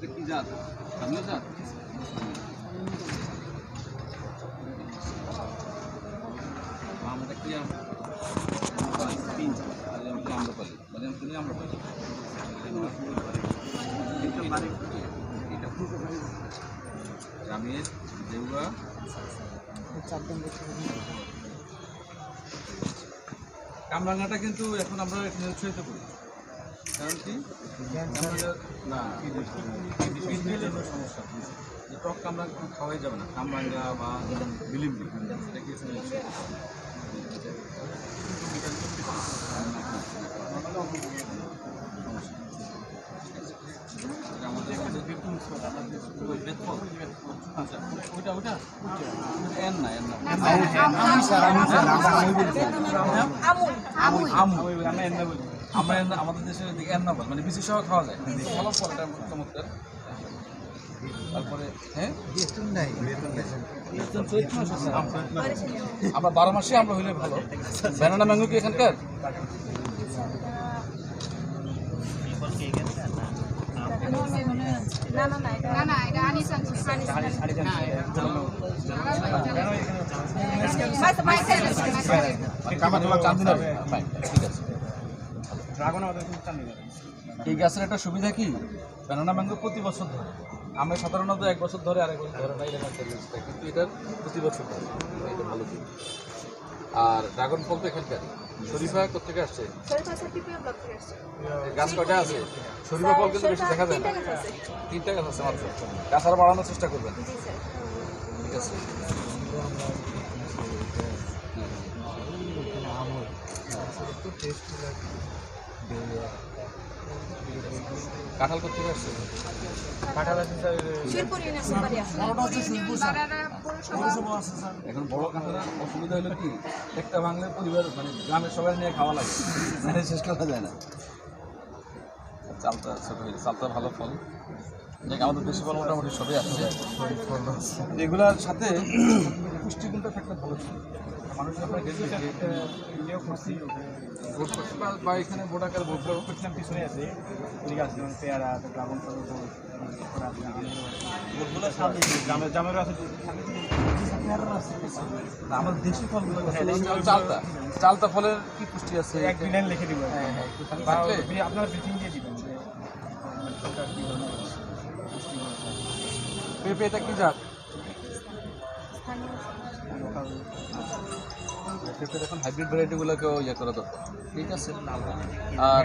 কি জাত? জাত? আমটা কি আম তিন আম্রপালি বাদাম কিনে আম্রপালি গ্রামের কামরাঙ্গাটা কিন্তু এখন আমরা এখানে উৎসাহিত করি। কারণ কি কামরাঙ্গা না কিডনির জন্য সমস্যা যে টক কামরাঙ্গা খাওয়াই যাবে না কামরাঙ্গা বা বিলিম্বি এটা কি আমাদের। আচ্ছা, ওইটা ওইটা এন না এন না আমুল আমু আমরা আমাদের দেশে দিকে এন্না বল মানে বিসি সহ খাওয়া যায়। ভালো ফল এটা চমৎকার। তারপরে হ্যাঁ। আমরা বারো মাসে আমরা হইলে ভালো। ব্যানানা ম্যাঙ্গো কি এখানকার? না না না এটা না এটা আনিস আনিস চান্দিনা Fine, ঠিক আছে ড্রাগন আমাদের কিন্তু চান্দি এই গাছের একটা সুবিধা কি? ব্যানানা ম্যাঙ্গো প্রতি বছর ধরে। আমরা সাধারণত এক বছর ধরে আরেক বছর ধরে না জিনিস কিন্তু এটার প্রতি বছর ধরে এটা ভালো দিক আর ড্রাগন ফল তো এখানকার শরীফা কোথেকে আসছে? গাছ কয়টা আছে? শরীফা ফল কিন্তু বেশি দেখা যায় না। তিনটা গাছ আছে। মাত্র। গাছ আরও বাড়ানোর চেষ্টা করবেন। ঠিক আছে। কাঁঠাল কোথেকে আসছে? কাঁঠাল আছে স্যার এখন বড় কাঁঠালের অসুবিধা হলো কি? একটা ভাঙলে পরিবার মানে গ্রামের সবাই নিয়ে খাওয়া লাগে। মানে শেষ করা যায় না। চালটা ছোট হয়েছে চালটা ভালো ফল। দেখ আমাদের দেশি ফল মোটামুটি সবই আসছে এগুলার সাথে পুষ্টিগুণটা থাকলে ভালো ছিল। মানুষ আপনার গেছে ইয়েও করছি ভোট করছে বা- বা এখানে ভোট আকার ভোট করো। করছিলাম পিছনে আছে। আছে যেমন পেয়ারা ড্রাগন ফল জামের জামেরও আছে। না, আমাদের দেশি ফলগুলো চালটা চালটা ফলের কি পুষ্টি আছে? এক লিখে হ্যাঁ, হ্যাঁ, থাকলে ওই আপনারা ব্রিফিং দিয়ে দিবেন যে পেঁপে এটা কি জাত? পেঁপের এখন হাইব্রিড ভ্যারাইটিগুলোকেও ইয়ে করা দরকার। ঠিক আছে? আর